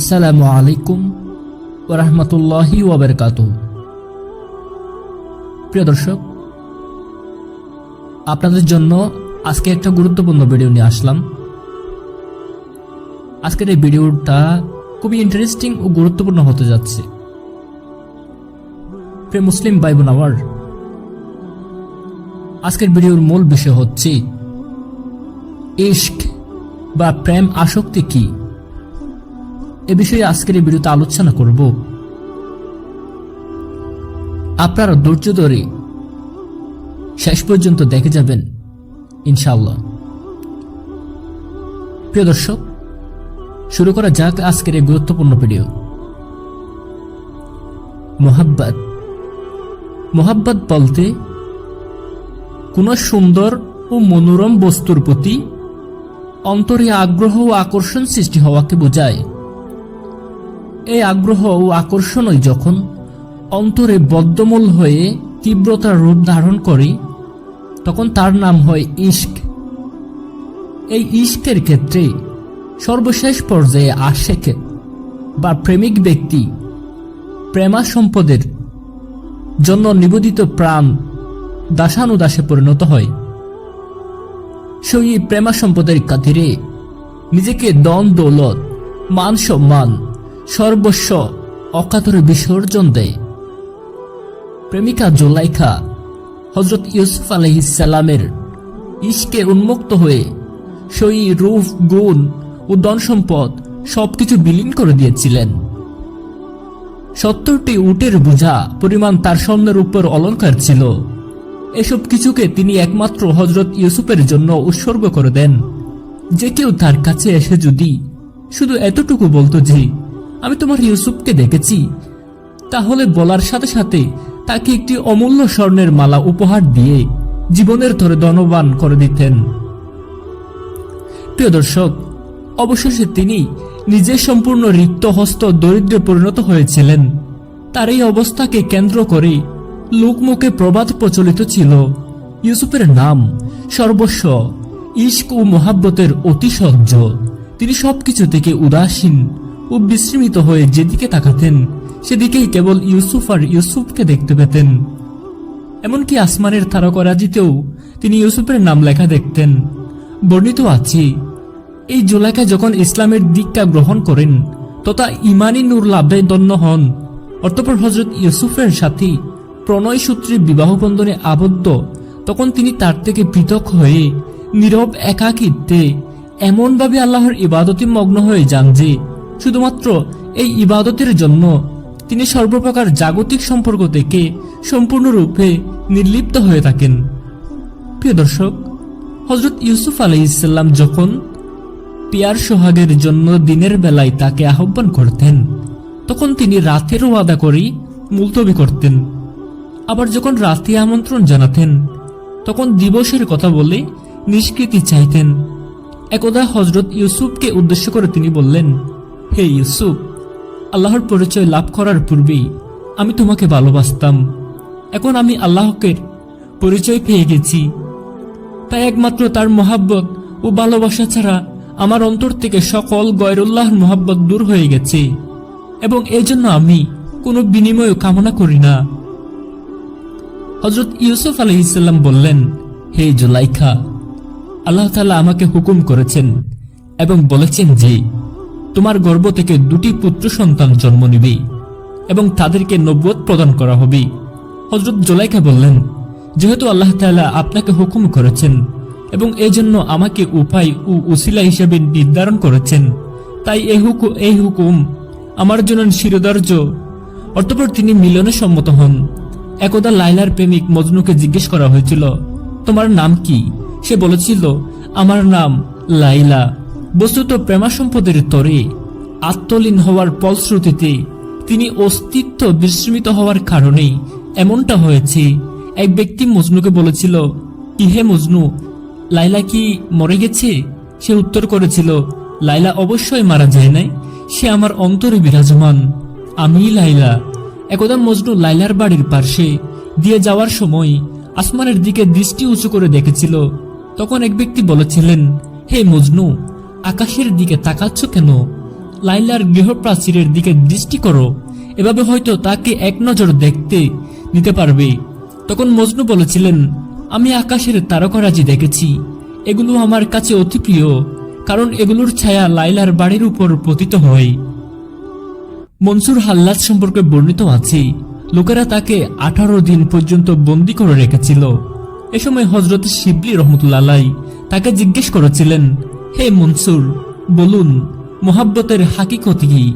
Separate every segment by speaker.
Speaker 1: আসসালামু আলাইকুম ওরহমতুল্লাহি ওবরকাত প্রিয় দর্শক, আপনাদের জন্য আজকে একটা গুরুত্বপূর্ণ ভিডিও নিয়ে আসলাম। আজকের এই ভিডিওটা খুবই ইন্টারেস্টিং ও গুরুত্বপূর্ণ হতে যাচ্ছে। প্রিয় মুসলিম ভাই বোন আমার আজকের ভিডিওর মূল বিষয় হচ্ছে, ইশক বা প্রেম আসক্তি কি? এ বিষয়ে আজকের এই ভিডিওতে আলোচনা করব। আপনারা ধৈর্য ধরে শেষ পর্যন্ত দেখে যাবেন, ইনশাআল্লাহ। প্রিয় দর্শক, শুরু করা যাক আজকের এই গুরুত্বপূর্ণ ভিডিও। মোহাব্বত। মোহাব্বত বলতে কোনো সুন্দর ও মনোরম বস্তুর প্রতি অন্তরে আগ্রহ ও আকর্ষণ সৃষ্টি হওয়াকে বোঝায়। এই আগ্রহ ও আকর্ষণই যখন অন্তরে বদ্ধমূল হয়ে তীব্রতার রূপ ধারণ করে, তখন তার নাম হয় ইশক। এই ইশকের ক্ষেত্রে সর্বশেষ পর্যায়ে আশেকে বা প্রেমিক ব্যক্তি প্রেমা সম্পদের জন্য নিবেদিত প্রাণ দাসানুদাসে পরিণত হয়। সেই প্রেমা সম্পদের কাতিরে নিজেকে দন দৌলত মান সম্মান সর্বস্ব অকাতরে বিসর্জন দেয়। প্রেমিকা জোলাইখা হজরত ইউসুফ আলহিসাল্লামের ইশকে উন্মুক্ত হয়ে সেই রূপ, গুণ ও ধন সম্পদ সবকিছু বিলীন করে দিয়েছিলেন। সত্তরটি উটের বোঝা পরিমাণ তার স্বর্ণের উপর অলঙ্কার ছিল। এসব কিছুকে তিনি একমাত্র হজরত ইউসুফের জন্য উৎসর্গ করে দেন। যে কেউ তার কাছে এসে যদি শুধু এতটুকু বলতো যে আমি তোমার ইউসুফকে দেখেছি। তাহলে বলার সাথে সাথে তাকে একটি অমূল্য স্বর্ণের মালা উপহার দিয়ে জীবনের ধরে ধনবান করে দিতেন। প্রিয় দর্শক, অবশেষে তিনি নিজে সম্পূর্ণ রিক্ত হস্ত দরিদ্রে পরিণত হয়েছিলেন। তার এই অবস্থাকে কেন্দ্র করে লোকমুখে প্রবাদ প্রচলিত ছিল। ইউসুফের নাম সর্বস্ব ইস্ক ও মোহাব্বতের অতিশয্য তিনি সবকিছু থেকে উদাসীন ও বিস্মৃত হয়ে যেদিকে তাকাতেন, সেদিকেই কেবল ইউসুফ আর ইউসুফকে দেখতে পেতেন। এমনকি আসমানের তারকরাজিতেও তিনি ইউসুফের নাম লেখা দেখতেন। বর্ণিত আছে, এই জোলাকা যখন ইসলামের দিকটা গ্রহণ করেন, তথা ইমানি নূর লাভে দন্য হন। অর্থপর হজরত ইউসুফের সাথে প্রণয় সূত্রে বিবাহ বন্ধনে আবদ্ধ, তখন তিনি তার থেকে পৃথক হয়ে নীরব একাকিত্বে এমনভাবে আল্লাহর ইবাদতে মগ্ন হয়ে যান যে শুধুমাত্র এই ইবাদতের জন্য তিনি সর্বপ্রকার জাগতিক সম্পর্ক থেকে সম্পূর্ণরূপে নির্লিপ্ত হয়ে থাকেন। প্রিয় দর্শক হজরত ইউসুফ আলাইসাল্লাম যখন পিয়ার সোহাগের জন্য দিনের বেলায় তাকে আহ্বান করতেন, তখন তিনি রাতের ওয়াদা করেই মুলতবি করতেন। আবার যখন রাতে আমন্ত্রণ জানাতেন, তখন দিবসের কথা বলে নিষ্কৃতি চাইতেন। একদা হজরত ইউসুফকে উদ্দেশ্য করে তিনি বললেন হে ইউসুফ, আল্লাহর পরিচয় লাভ করার পূর্বেই আমি তোমাকে ভালোবাসতাম। এখন আমি আল্লাহকে পরিচয় পেয়ে গেছি। তাই একমাত্র তার মোহাব্বত ও ভালোবাসা ছাড়া আমার অন্তর থেকে সকল গয়রুল্লাহর মোহাব্বত দূর হয়ে গেছে এবং এই জন্য আমি কোনো বিনিময় কামনা করি না। হজরত ইউসুফ আলহিসাল্লাম বললেন, হে জুলাইখা, আল্লাহ তালা আমাকে হুকুম করেছেন এবং বলেছেন যে তোমার গর্ভ থেকে দুটি পুত্র সন্তান জন্ম নিবে এবং তাদেরকে নব্বত প্রদান করা হবে। হজরত জোলাইখা বললেন, যেহেতু আল্লাহ তাআলা আপনাকে হুকুম করেছেন এবং এই জন্য আমাকে উপায় ও উসিলা হিসেবে নির্ধারণ করেছেন, তাই এই হুকুম এই হুকুম আমার জন্য শিরোধার্য। অতঃপর তিনি মিলনে সম্মত হন। একদা লাইলার প্রেমিক মজনুকে জিজ্ঞেস করা হয়েছিল, তোমার নাম কি? সে বলেছিল, আমার নাম লাইলা বস্তুত প্রেমা সম্পদের তরে আত্মলীন হওয়ার ফলশ্রুতিতে তিনি অস্তিত্ব বিস্মৃত হওয়ার কারণেই এমনটা হয়েছে। এক ব্যক্তি মজনুকে বলেছিল ইহে মজনু লাইলা কি মরে গেছে? সে উত্তর করেছিল লাইলা অবশ্যই মারা যায় নাই, সে আমার অন্তরে বিরাজমান আমি লাইলা একদা মজনু লাইলার বাড়ির পার্শ্বে দিয়ে যাওয়ার সময় আসমানের দিকে দৃষ্টি উঁচু করে দেখেছিল। তখন এক ব্যক্তি বলেছিলেন, হে মজনু আকাশের দিকে তাকাচ্ছ কেন? লাইলার গৃহপ্রাচীরের দিকে দৃষ্টি করো। এভাবে হয়তো তাকে এক নজর দেখতে নিতে পারবে। তখন মজনু বলেছিলেন, আমি আকাশের তারকারাজি দেখেছি। এগুলো আমার কাছে অতি প্রিয়, কারণ এগুলোর ছায়া লাইলার বাড়ির উপর পতিত হয়। মনসুর হাল্লাদ সম্পর্কে বর্ণিত আছে। লোকেরা তাকে আঠারো দিন পর্যন্ত বন্দি করে রেখেছিল। এ সময় হজরত শিবলি রহমতুল্লাহ তাকে জিজ্ঞেস করেছিলেন হে মনসুর, বলুন, মোহাব্বতের হাকিকত কি?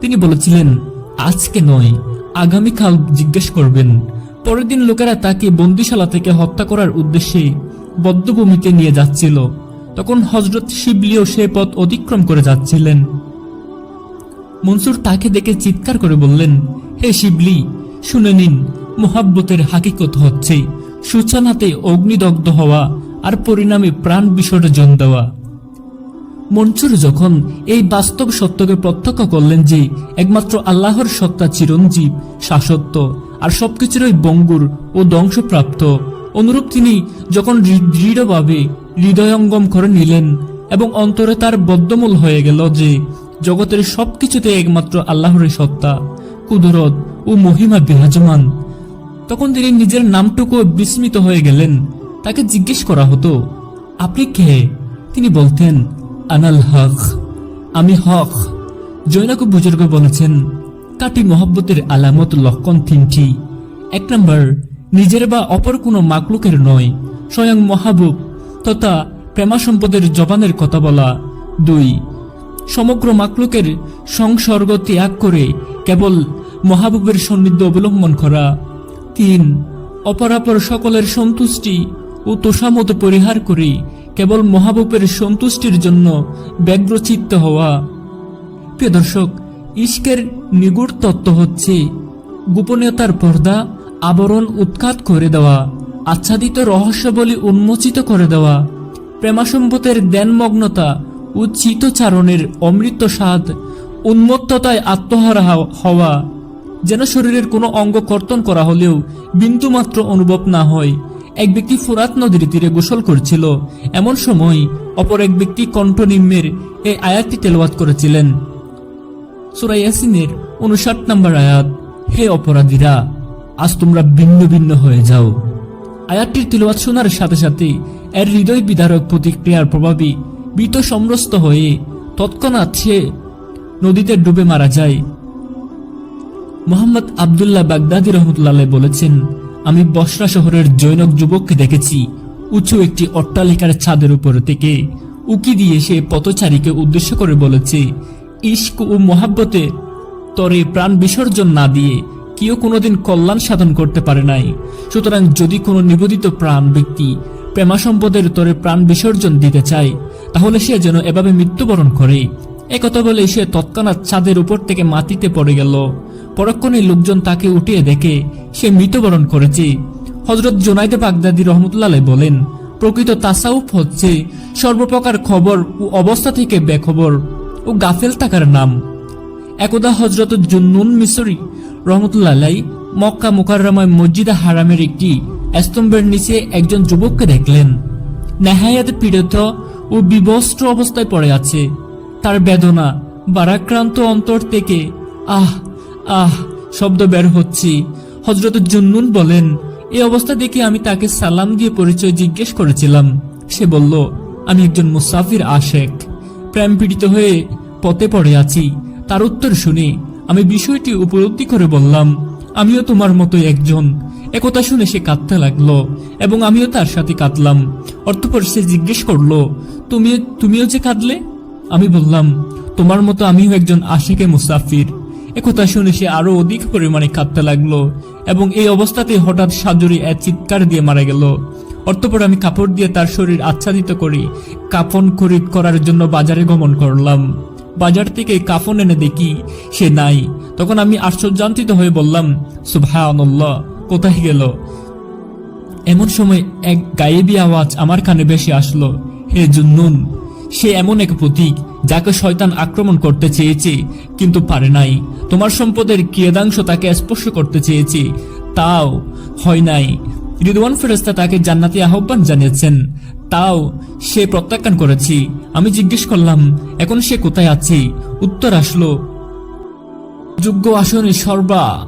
Speaker 1: তিনি বলেছিলেন, আজকে নয়, আগামীকাল জিজ্ঞেস করবেন। পরের দিন লোকেরা তাকে বন্দিশালা থেকে হত্যা করার উদ্দেশ্যে বদ্ধভূমিতে নিয়ে যাচ্ছিল। তখন হজরত শিবলিও সে পথ অতিক্রম করে যাচ্ছিলেন। মনসুর তাকে দেখে চিৎকার করে বললেন, হে শিবলি, শুনে নিন, মোহাব্বতের হাকিকত হচ্ছে, সূচনাতে অগ্নিদগ্ধ হওয়া আর পরিণামে প্রাণ বিসর্জন দেওয়া। মনসুর যখন এই বাস্তব সত্যকে প্রত্যক্ষ করলেন যে একমাত্র আল্লাহর সত্তা চিরঞ্জীব শাসত্ব আর সবকিছুরই বঙ্গুর ও ধ্বংসপ্রাপ্ত, অনুরূপ তিনি যখন দৃঢ়ভাবে হৃদয়ঙ্গম করে নিলেন এবং অন্তরে তার বদ্ধমূল হয়ে গেল যে জগতের সবকিছুতে একমাত্র আল্লাহরই সত্তা, কুদরত ও মহিমা বিরাজমান, তখন তিনি নিজের নামটুকু বিস্মিত হয়ে গেলেন। তাকে জিজ্ঞেস করা হতো, আপনি কে? তিনি বলতেন আনাল হক। আমি হক। জৈনক বুজুর্গ বলেছেন কাটি মহব্বতের আলামত লক্ষণ তিনটি। এক নম্বর, নিজের বা অপর কোনো মাকলুকের নয়, স্বয়ং মহাবুব তথা প্রেমা সম্পদের জবানের কথা বলা। দুই, সমগ্র মাকলুকের সংসর্গ ত্যাগ করে কেবল মহাবুবের সান্নিধ্য অবলম্বন করা। তিন, অপরাপর সকলের সন্তুষ্টি ও তোষামত পরিহার করে কেবল মহাবুপের সন্তুষ্টির জন্য ব্যগ্রচিত্ত হওয়া। প্রিয় দর্শক, ইস্কের নিগুড় তত্ত্ব হচ্ছে গোপনীয়তার পর্দা, আবরণ উৎখাত করে দেওয়া, আচ্ছাদিত রহস্যবলী উন্মোচিত করে দেওয়া প্রেমাসম্পতের জ্ঞানমগ্নতা ও চিতচারণের অমৃত স্বাদ, উন্মত্ততায় আত্মহারা হওয়া, যেন শরীরের কোনো অঙ্গ কর্তন করা হলেও বিন্দুমাত্র অনুভব না হয়। এক ব্যক্তি ফুরাত নদীর তীরে গোসল করছিল। এমন সময় অপর এক ব্যক্তি কণ্ঠনিম্নের এই আয়াতটি তেলাওয়াত করেছিলেন। সুরা ইয়াসিনের উনষাট নম্বর আয়াত, হে অপরাধীরা, আজ তোমরা ভিন্ন ভিন্ন হয়ে যাও। আয়াতটির তিলওয়াত শোনার সাথে সাথে এর হৃদয় বিদারক প্রতিক্রিয়ার প্রভাবে বীত সমরস্ত হয়ে তৎক্ষণাৎ সে নদীতে ডুবে মারা যায়। মোহাম্মদ আবদুল্লাহ বাগদাদি রহমতুল্লাহ বলেছেন আমি বসরা শহরের জৈনক যুবককে দেখেছি। উঁচু একটি অট্টালিকার ছাদের উপর থেকে উকি দিয়ে সে পথচারীকে উদ্দেশ্য করে বলেছে ইস্ক ও মোহাব্বতে তরে প্রাণ বিসর্জন না দিয়ে কেউ কোনোদিন কল্যাণ সাধন করতে পারে নাই। সুতরাং যদি কোনো নিবেদিত প্রাণ ব্যক্তি প্রেমা সম্পদের তরে প্রাণ বিসর্জন দিতে চায়, তাহলে সে যেন এভাবে মৃত্যুবরণ করে। একথা বলে সে তৎক্ষণাৎ ছাদের উপর থেকে মাটিতে পড়ে গেল। পরক্ষণে লোকজন তাকে উঠিয়ে দেখে সে মৃত্যুবরণ করেছে। হজরত জোনাইদে বাগদাদি রহমতুল্লাহ বলেন, প্রকৃত তাসাউফ হচ্ছে সর্বপ্রকার খবর ও অবস্থা থেকে বেখবর ও গাফেল থাকার নাম। একদা হজরত জুন্নুন মিসরি রহমতুল্লাহ মক্কা মুকাররমায় মসজিদে হারামের একটি স্তম্ভের নিচে একজন যুবককে দেখলেন। নেহায়াত পীড়িত ও বিবস্ত্র অবস্থায় পড়ে আছে। তার বেদনা বারাক্রান্ত অন্তর থেকে, আহ আহ, শব্দ বের হচ্ছে। হজরত জুন্নুন বলেন এই অবস্থা দেখে আমি তাকে সালাম দিয়ে পরিচয় জিজ্ঞেস করেছিলাম। সে বলল, আমি একজন মুসাফির আশেক। প্রেম পীড়িত হয়ে পথে পড়ে আছি। তার উত্তর শুনে আমি বিষয়টি উপলব্ধি করে বললাম, আমিও তোমার মতো একজন। একথা শুনে সে কাঁদতে লাগল এবং আমিও তার সাথে কাঁদলাম। অর্থপর সে জিজ্ঞেস করল, তুমি, তুমিও যে কাঁদলে? আমি বললাম, তোমার মতো আমিও একজন আশেকে মুসাফির। একথা শুনে সে আরও অধিক পরিমাণে কাঁদতে লাগল এবং এই অবস্থাতে হঠাৎ সাজুরি এক চিৎকার দিয়ে মারা গেল। অর্থপর আমি কাপড় দিয়ে তার শরীর আচ্ছাদিত করি কাফন খরিদ করার জন্য বাজারে গমন করলাম। বাজার থেকে কাফন এনে দেখি সে নাই। তখন আমি আশ্চর্যান্তিত হয়ে বললাম, সুবহানাল্লাহ, কোথায় গেল? এমন সময় এক গায়েবী আওয়াজ আমার কানে বেশি আসলো, হে জুন্নুন, সে এমন এক প্রতীক যাকে শয়তান আক্রমণ করতে চেয়েছে, কিন্তু পারে নাই। তোমার সম্পদের কিয়দাংশ তাকে স্পর্শ করতে চেয়েছে। তাও হয় নাই। রিদওয়ান ফেরেস্তা তাকে জান্নাতি আহ্বান জানিয়েছেন। তাও সে প্রত্যাখ্যান করেছি। আমি জিজ্ঞেস করলাম, এখন সে কোথায় আছে? উত্তর আসলো, যোগ্য আসনে সর্বা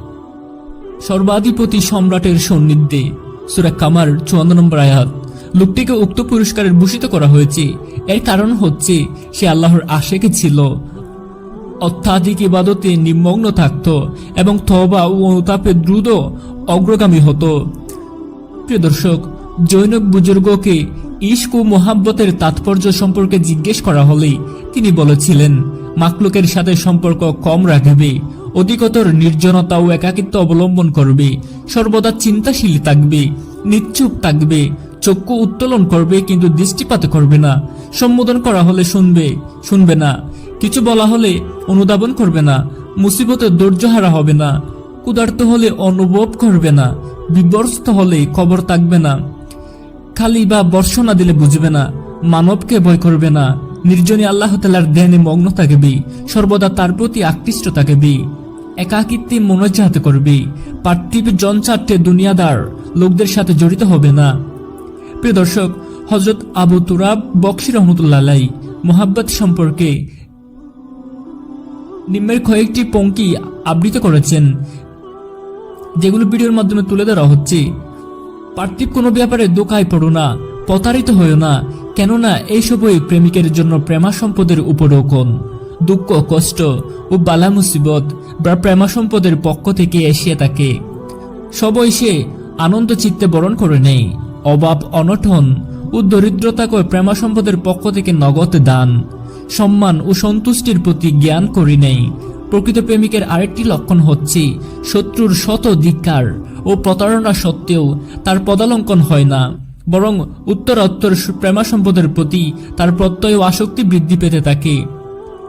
Speaker 1: সর্বাধিপতি সম্রাটের সন্নিধ্যে। সুরা কামার চুয়ান্ন নম্বর আয়াত। লোকটিকে উক্ত পুরস্কারের ভূষিত করা হয়েছে। এর কারণ হচ্ছে, সে আল্লাহর আশেকে ছিল। অত্যাধিক ইবাদতে নিমগ্ন থাকত এবং থবা ও অনুতাপে দ্রুত অগ্রগামী হতো। প্রিয় দর্শক জৈনক বুজুর্গকে ইস্ক ও মোহাব্বতের তাৎপর্য সম্পর্কে জিজ্ঞেস করা হলেই তিনি বলেছিলেন মাকলুকের সাথে সম্পর্ক কম রাখবে, অধিকতর নির্জনতা ও একাকিত্ব অবলম্বন করবে, সর্বদা চিন্তাশীল থাকবে নিশ্চুপ থাকবে চক্ষু উত্তোলন করবে কিন্তু দৃষ্টিপাত করবে না। সম্বোধন করা হলে শুনবে শুনবে না। কিছু বলা হলে অনুধাবন করবে না। মুসিবতে ধৈর্যহারা হবে না। ক্ষুধার্ত হলে অনুভব করবে না। বিবর্স্ত হলে খবর থাকবে না। খালি বা বর্ষণা দিলে বুঝবে না। মানবকে ভয় করবে না। নির্জনী আল্লাহ তালার ধ্যানে মগ্ন থাকবে। সর্বদা তার প্রতি আকৃষ্ট থাকবে। একাকিত্বে মনোজাত করবে। পার্থিব জনচাট্টে দুনিয়াদার লোকদের সাথে জড়িত হবে না। প্রিয় দর্শক হজরত আবু তুরাব বক্সি রহমতুল্লাহ মোহাব্বত সম্পর্কে নিম্নের কয়েকটি পঙ্কি আবৃত করেছেন, যেগুলো ভিডিওর মাধ্যমে তুলে ধরা হচ্ছে। পার্থিব কোনো ব্যাপারে দোকায় পড়ো না, প্রতারিত হয়েও না, কেননা এইসবই প্রেমিকের জন্য প্রেমা সম্পদের উপরোকন। দুঃখ, কষ্ট ও বালা মুসিবত বা প্রেমা সম্পদের পক্ষ থেকে এসে থাকে সবই সে আনন্দ চিত্তে বরণ করে নেই অভাব, অনটন ও দরিদ্রতাকে প্রেমা সম্পদের পক্ষ থেকে নগদ দান, সম্মান ও সন্তুষ্টির প্রতি জ্ঞান করি নেই। প্রকৃত প্রেমিকের আরেকটি লক্ষণ হচ্ছে শত্রুর শত ধিক্কার ও প্রতারণা সত্ত্বেও তার পদালঙ্কন হয় না, বরং উত্তরোত্তর প্রেমা সম্পদের প্রতি তার প্রত্যয় ও আসক্তি বৃদ্ধি পেতে থাকে।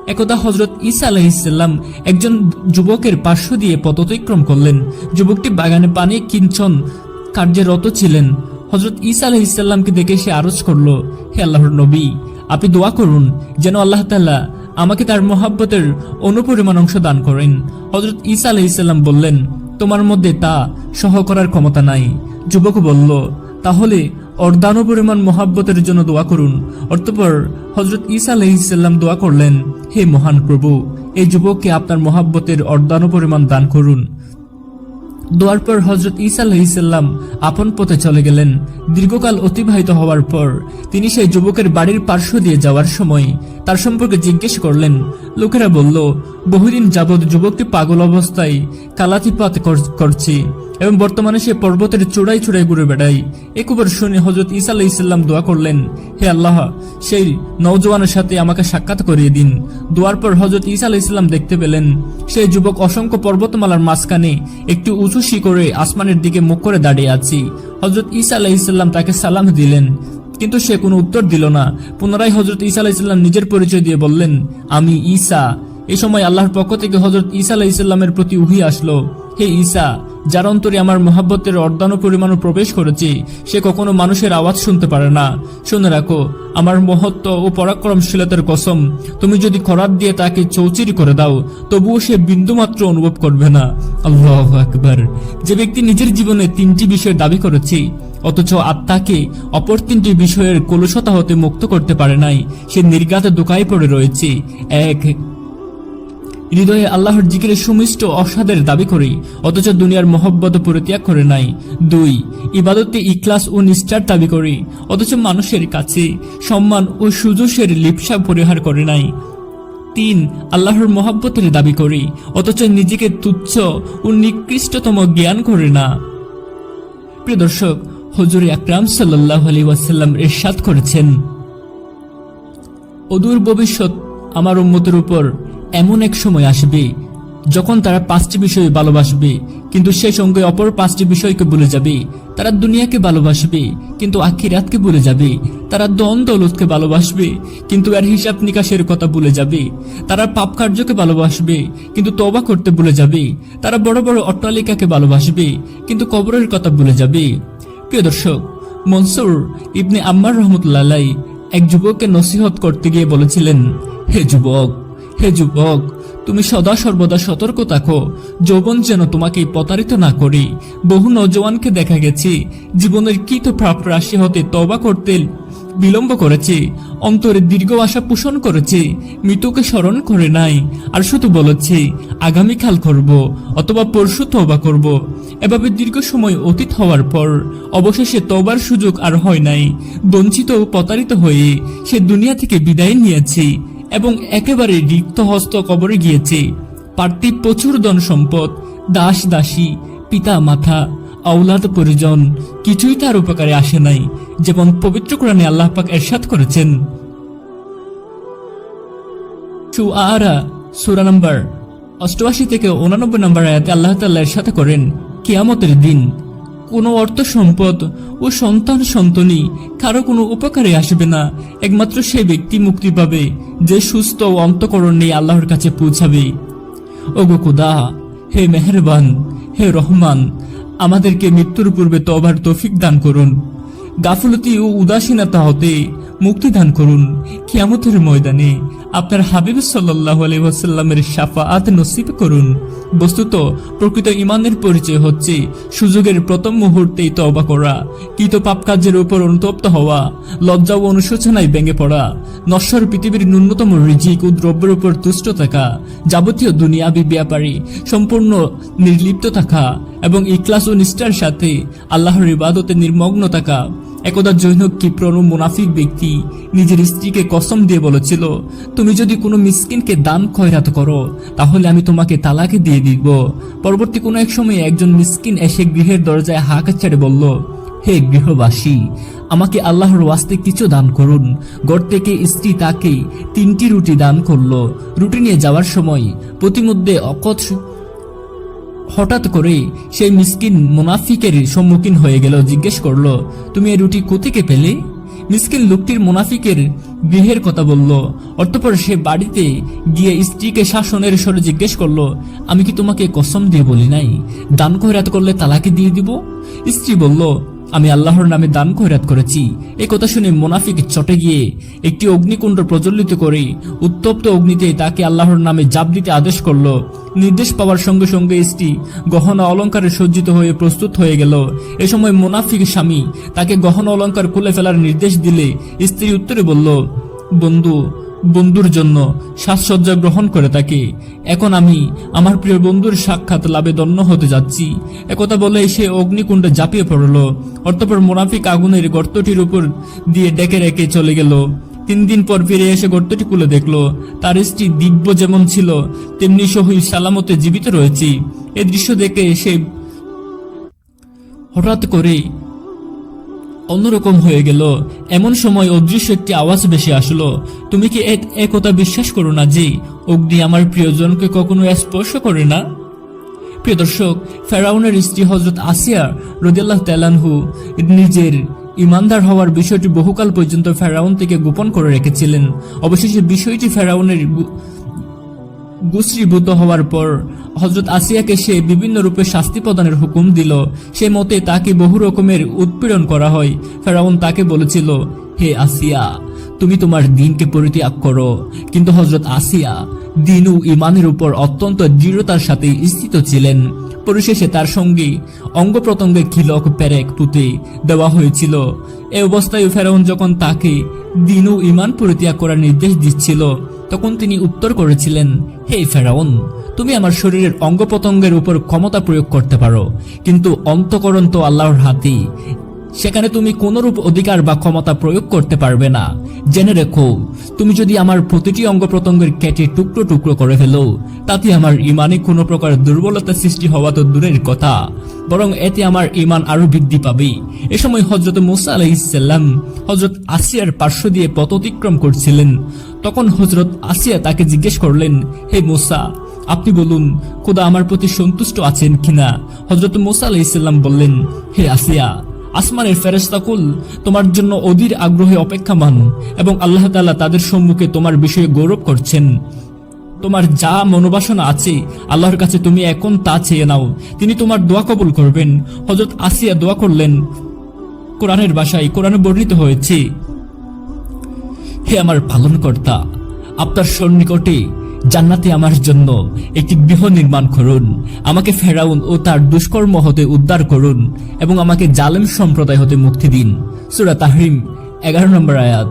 Speaker 1: একদা হজরত ইসা আলাহিসাল্লাম একজন যুবকের পার্শ্ব দিয়ে পথ করলেন। যুবকটি বাগানে পানি কিঞ্চন কার্যে রত ছিলেন। হজরত ইসা আলাহিসাল্লামকে দেখে সে আরজ করল, হে আল্লাহর নবী, আপনি দোয়া করুন যেন আল্লাহ তাল্লাহ আমাকে তার মোহাব্বতের অনুপরিমাণ অংশ দান করেন। হজরত ইসা আলাহিসাল্লাম বললেন, তোমার মধ্যে তা সহ করার ক্ষমতা নাই। যুবক বলল, তাহলে অর্ধানু পরিমাণ মোহাব্বতের জন্য দোয়া করুন। অর্থপর হজরত ইসা আলহিসাল্লাম দোয়া করলেন, হে মহান প্রভু, এই যুবককে আপনার মোহাব্বতের অর্ধানু পরিমাণ দান করুন। দোয়ার পর হজরত ইসা আলহিসাল্লাম আপন পথে চলে গেলেন। দীর্ঘকাল অতিবাহিত হওয়ার পর তিনি সেই যুবকের বাড়ির পার্শ্ব দিয়ে যাওয়ার সময় তার সম্পর্কে জিজ্ঞেস করলেন। লোকেরা বলল, বহুদিন যাবৎ যুবকটি পাগল অবস্থায় কালাতিপাত কর- করছে। এবং বর্তমানে সে পর্বতের চূড়াই চূড়াই ঘুরে বেড়ায়। এ খবর শুনে হজরত ইসা আলাহ ইসলাম দোয়া করলেন, হে আল্লাহ, সেই নৌজওয়ানের সাথে আমাকে সাক্ষাৎ করিয়ে দিন। দোয়ার পর হজরত ইসা আলাহ ইসলাম দেখতে পেলেন, সেই যুবক অসংখ্য পর্বতমালার মাঝখানে একটি উঁচু শিকড়ে আসমানের দিকে মুখ করে দাঁড়িয়ে আছি। হজরত ইসা আলাহ ইসলাম তাকে সালাম দিলেন, কিন্তু সে কোনো উত্তর দিল না। পুনরায় হজরত ইসা আলাহ ইসলাম নিজের পরিচয় দিয়ে বললেন, আমি ঈসা এই সময় আল্লাহর পক্ষ থেকে হজরত ঈসা আলাহ ইসলামের প্রতি উহি আসলো। হে ঈসা, যার অন্তরে আমার মোহাব্বতের অর্ধানো পরিমাণও প্রবেশ করেছে, সে কখনো মানুষের আওয়াজ শুনতে পারে না। শুনে রাখো, আমার মহত্ব ও পরাক্রমশীলতার কসম, তুমি যদি খরাত দিয়ে তাকে চৌচির করে দাও, তবুও সে বিন্দুমাত্র অনুভব করবে না। আল্লাহ আকবার। যে ব্যক্তি নিজের জীবনে তিনটি বিষয় দাবি করেছে, অথচ আত্মাকে অপর তিনটি বিষয়ের কলুষতা হতে মুক্ত করতে পারে নাই, সে নির্গাতে দোকায় পড়ে রয়েছে। এক হৃদয়ে আল্লাহর জিকিরে সুমিষ্ট অসাদের দাবি করি, অথচ দুনিয়ার মহব্বত পরিত্যাগ করে নাই। দুই ইবাদতে ইকলাস ও নিষ্ঠার দাবি করি, অথচ মানুষের কাছে সম্মান ও সুজুসের লিপসা পরিহার করে নাই। তিন, আল্লাহর মহব্বতের দাবি করি, অথচ নিজেকে তুচ্ছ ও নিকৃষ্টতম জ্ঞান করে না। প্রিয় দর্শক, হজুর আকরাম সাল্লাহ আলী ওয়াসাল্লাম এরশাদ করেছেন, অদূর ভবিষ্যৎ আমার উম্মতের উপর এমন এক সময় আসবে যখন তারা পাঁচটি বিষয় ভালোবাসবে, কিন্তু সে সঙ্গে অপর পাঁচটি বিষয়কে ভুলে যাবে। তারা দুনিয়াকে ভালোবাসবে, কিন্তু আখিরাতকে ভুলে যাবে। তারা দন দৌলতকে ভালোবাসবে, কিন্তু এর হিসাব নিকাশের কথা ভুলে যাবে। তারা পাপ কার্যকে ভালোবাসবে, কিন্তু তবা করতে ভুলে যাবে। তারা বড় বড় অট্টালিকাকে ভালোবাসবে, কিন্তু কবরের কথা ভুলে যাবে। প্রিয় দর্শক, মনসুর ইবনে আম্মার রহমতুল্লাহ এক যুবককে নসিহত করতে গিয়ে বলেছিলেন, হে যুবক হে যুবক, তুমি সদা সর্বদা সতর্ক থাকো। যৌবন যেন তোমাকে প্রতারিত না করি। বহু নজওয়ানকে দেখা গেছে, জীবনের কৃত প্রাপ রাশি হতে তবা করতে বিলম্ব করেছে। অন্তরে দীর্ঘ আশা পোষণ করেছে মৃতকে স্মরণ করে নাই। আর শুধু বলেছে, আগামীকাল করব, অথবা পরশু তবা করব। এভাবে দীর্ঘ সময় অতীত হওয়ার পর, অবশেষে তবার সুযোগ আর হয় নাই। বঞ্চিত ও প্রতারিত হয়ে সে দুনিয়া থেকে বিদায় নিয়েছে। এবং একেবারে রিক্ত হস্ত কবরে গিয়েছে। পার্থিব প্রচুর ধন সম্পদ দাস দাসী পিতা মাথা আওলাদ পরিজন, কিছুই তার উপকারে আসে নাই, যেমন পবিত্র কোরআনে আল্লাহ পাক এরশাদ করেছেন। সূরা নম্বর অষ্টআশি থেকে উনানব্বই নম্বর আয়াতে আল্লাহ তাআলা এরশাদ করেন, কিয়ামতের দিন। কোনো অর্থ সম্পদ ও সন্তান সন্তনি কারও কোনো উপকারে আসবে না। একমাত্র সে ব্যক্তি মুক্তি পাবে, যে সুস্থ ও অন্তকরণ নিয়ে আল্লাহর কাছে পৌঁছাবে। ওগো গোকুদা হে মেহরবান, হে রহমান, আমাদেরকে মৃত্যুর পূর্বে তবার তৌফিক দান করুন। গাফলতি ও উদাসীনতা হতে মুক্তি দান করুন। কিয়ামতের ময়দানে আপনার হাবিব সাল্লাহ আলহিহাসাল্লামের সাফাআত নসিব করুন। বস্তুত, প্রকৃত ইমানের পরিচয় হচ্ছে সুযোগের প্রথম মুহূর্তেই তওবা করা, কৃত পাপ কাজের উপর অনুতপ্ত হওয়া, লজ্জা ও অনুশোচনায় ভেঙে পড়া, নশ্বর পৃথিবীর ন্যূনতম রিজিক ও দ্রব্যের উপর তুষ্ট থাকা, যাবতীয় দুনিয়াবি ব্যাপারে সম্পূর্ণ নির্লিপ্ত থাকা এবং ইকলাস ও নিষ্ঠার সাথে আল্লাহর ইবাদতে নির্মগ্ন থাকা একদা জৈনক কিপ্রণ ও মুনাফিক ব্যক্তি নিজের স্ত্রীকে কসম দিয়ে বলেছিল, তুমি যদি কোনো মিসকিনকে দান খয়রাত করো, তাহলে আমি তোমাকে তালাকে দিয়ে দিব। পরবর্তী কোনো এক সময় একজন মিসকিন এসে গৃহের দরজায় হাঁক ছেড়ে বলল, হে গৃহবাসী, আমাকে আল্লাহর ওয়াস্তে কিছু দান করুন। ঘর থেকে স্ত্রী তাকে তিনটি রুটি দান করল। রুটি নিয়ে যাওয়ার সময় প্রতিমধ্যে অকথ হঠাৎ করে সেই মিসকিন মুনাফিকের সম্মুখীন হয়ে গেল, জিজ্ঞেস করল, তুমি এই রুটি কোথেকে পেলে? মিসকিন লোকটির মুনাফিকের গৃহের কথা বলল অর্থপর সে বাড়িতে গিয়ে স্ত্রীকে শাসনের স্বরে জিজ্ঞেস করল, আমি কি তোমাকে কসম দিয়ে বলি নাই? দান খয়রাত করলে তালাকে দিয়ে দিব? স্ত্রী বলল আমি আল্লাহর নামে দান খয়রাত করেছি। এই কথা শুনে মোনাফিক চটে গিয়ে একটি অগ্নিকুণ্ড প্রজ্বলিত করে উত্তপ্ত অগ্নিতে তাকে আল্লাহর নামে জাপ দিতে আদেশ করল। নির্দেশ পাওয়ার সঙ্গে সঙ্গে স্ত্রী গহনা অলঙ্কারে সজ্জিত হয়ে প্রস্তুত হয়ে গেল। এ সময় মোনাফিক স্বামী তাকে গহনা অলঙ্কার খুলে ফেলার নির্দেশ দিলে স্ত্রী উত্তরে বলল, বন্ধু বন্ধুর জন্য সাজসজ্জা গ্রহণ করে তাকে এখন আমি আমার প্রিয় বন্ধুর সাক্ষাৎ লাভে দন্য হতে যাচ্ছি। একথা বলে সে অগ্নিকুণ্ডে ঝাঁপিয়ে পড়ল। অর্থপর মোনাফিক আগুনের গর্তটির উপর দিয়ে ডেকে রেখে চলে গেল। তিন দিন পর ফিরে এসে গর্তটি খুলে দেখল, তার স্ত্রী দিব্য যেমন ছিল, তেমনি সহি সালামতে জীবিত রয়েছে। এ দৃশ্য দেখে সে হঠাৎ করে অন্যরকম হয়ে গেল। এমন সময় অদৃশ্য একটি আওয়াজ বেশি আসলো। তুমি কি এ- এ কথা বিশ্বাস করো না যে অগ্নি আমার প্রিয়জনকে কখনো স্পর্শ করে না? প্রিয় দর্শক, ফেরাউনের স্ত্রী হজরত আসিয়া রদিয়াল্লাহ তেলানহু নিজের ইমানদার হওয়ার বিষয়টি বহুকাল পর্যন্ত ফেরাউন থেকে গোপন করে রেখেছিলেন। অবশেষে বিষয়টি ফেরাউনের গুশ্রীভূত হওয়ার পর হজরত আসিয়াকে সে বিভিন্ন রূপে শাস্তি প্রদানের হুকুম দিল। সে মতে তাকে বহু রকমের উৎপীড়ন করা হয়। ফেরাউন তাকে বলেছিল, হে আসিয়া, তুমি তোমার দিনকে পরিত্যাগ করো। কিন্তু হজরত আসিয়া দিন ইমানের উপর অত্যন্ত দৃঢ়তার সাথে স্থিত ছিলেন। পরিশেষে তার সঙ্গে অঙ্গ প্রত্যঙ্গে খিলক পেরেক পুঁতে দেওয়া হয়েছিল। এ অবস্থায় ফেরাউন যখন তাকে দিন ইমান পরিত্যাগ করার নির্দেশ দিচ্ছিল তখন তিনি উত্তর করেছিলেন, হে ফেরাউন, তুমি আমার শরীরের অঙ্গ প্রত্যঙ্গের উপর ক্ষমতা প্রয়োগ করতে পারো, কিন্তু অন্তকরণ তো আল্লাহর হাতে সেখানে তুমি কোনরূপ অধিকার বা ক্ষমতা প্রয়োগ করতে পারবে না। জেনে রেখো, তুমি যদি আমার প্রতিটি অঙ্গ প্রত্যঙ্গের কেটে টুকরো টুকরো করে ফেলো, তাতে আমার ইমানে কোনো প্রকার দুর্বলতা সৃষ্টি হওয়া তো দূরের কথা, বরং এতে আমার ইমান আরও বৃদ্ধি পাবে। এ সময় হজরত মুসা আলাইসাল্লাম হজরত আসিয়ার পার্শ্ব দিয়ে পথ অতিক্রম করছিলেন। তখন হজরত আসিয়া তাকে জিজ্ঞেস করলেন, হে মুসা, আপনি বলুন, খোদা আমার প্রতি সন্তুষ্ট আছেন কিনা? হজরত মুসা আলাইসাল্লাম বললেন, হে আসিয়া আসমানের ফেরেস্তাকুল তোমার জন্য অধীর আগ্রহে অপেক্ষামান এবং আল্লাহ তাআলা তাদের সম্মুখে তোমার বিষয়ে গৌরব করছেন। তোমার যা মনোবাসনা আছে, আল্লাহর কাছে তুমি এখন তা চেয়ে নাও। তিনি তোমার দোয়া কবুল করবেন। হজরত আসিয়া দোয়া করলেন, কোরআনের বাসায় কোরআনে বর্ণিত হয়েছে, হে আমার পালনকর্তা, আপনার সন্নিকটে জান্নাতে আমার জন্য একটি গৃহ নির্মাণ করুন। আমাকে ফেরাউন ও তার দুষ্কর্ম হতে উদ্ধার করুন এবং আমাকে জালেম সম্প্রদায় হতে মুক্তি দিন। সুরা তাহরিম, এগারো নম্বর আয়াত।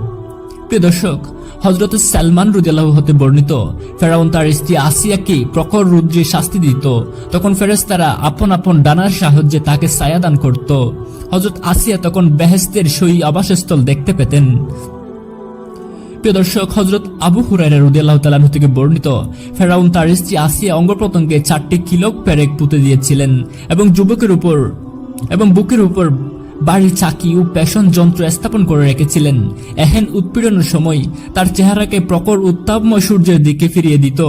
Speaker 1: প্রিয় দর্শক হজরত সালমান রুদিয়াল্লাহ হতে বর্ণিত, ফেরাউন তার স্ত্রী আসিয়াকে প্রখর রুদ্রে শাস্তি দিত। তখন ফেরেশতারা আপন আপন ডানার সাহায্যে তাকে ছায়া দান করত। হজরত আসিয়া তখন বেহেস্তের সই আবাসস্থল দেখতে পেতেন। প্রিয় দর্শক হজরত আবু হুরাইরা রুদিয়াল্লাহ তালাহ থেকে বর্ণিত, ফেরাউন তার স্ত্রী আসিয়া অঙ্গ প্রত্যঙ্গে চারটি কিলক পেরেক পুঁতে দিয়েছিলেন এবং যুবকের উপর এবং বুকের উপর বাড়ি চাকি ও পেশন যন্ত্র স্থাপন করে রেখেছিলেন। এহেন উৎপীড়নের সময় তার চেহারাকে প্রকর উত্তাপময় সূর্যের দিকে ফিরিয়ে দিত।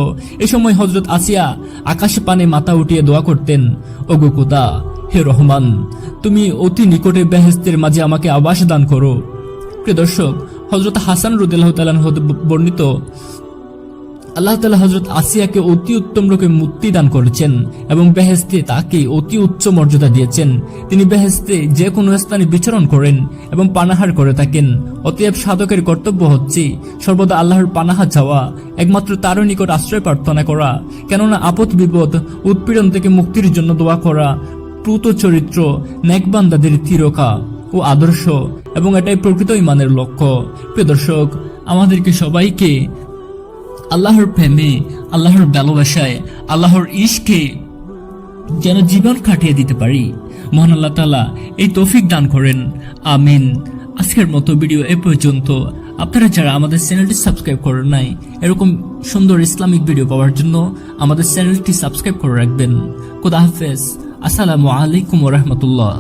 Speaker 1: এ সময় হজরত আসিয়া আকাশে পানে মাথা উঠিয়ে দোয়া করতেন, ওগো কুতা হে রহমান, তুমি অতি নিকটে বেহেস্তের মাঝে আমাকে আবাস দান করো। প্রিয় দর্শক হজরত হাসান রুদিল্লাহ বর্ণিত, আল্লাহ তালা হজরত আসিয়াকে অতি উত্তম রূপে মুক্তি দান করেছেন এবং বেহেস্তে তাকে অতি উচ্চ মর্যাদা দিয়েছেন। তিনি বেহেস্তে যে কোনো স্থানে বিচরণ করেন এবং পানাহার করে থাকেন। অতএব সাধকের কর্তব্য হচ্ছে সর্বদা আল্লাহর পানাহা চাওয়া, একমাত্র তারও নিকট আশ্রয় প্রার্থনা করা, কেননা আপদ বিপদ, উৎপীড়ন থেকে মুক্তির জন্য দোয়া করা প্লুত চরিত্র, নেকবান্দাদের তিরকা ও আদর্শ। এবং এটাই প্রকৃত ইমানের লক্ষ্য। প্রিয় দর্শক, আমাদেরকে সবাইকে আল্লাহর প্রেমে, আল্লাহর ভালোবাসায়, আল্লাহর ইশকে যেন জীবন কাটিয়ে দিতে পারি। মহান আল্লাহ তালা এই তৌফিক দান করেন। আমিন। আজকের মতো ভিডিও এ পর্যন্ত। আপনারা যারা আমাদের চ্যানেলটি সাবস্ক্রাইব করেন নাই, এরকম সুন্দর ইসলামিক ভিডিও পাওয়ার জন্য আমাদের চ্যানেলটি সাবস্ক্রাইব করে রাখবেন। খুদা হাফেজ। আসসালামু আলাইকুম রহমতুল্লাহ।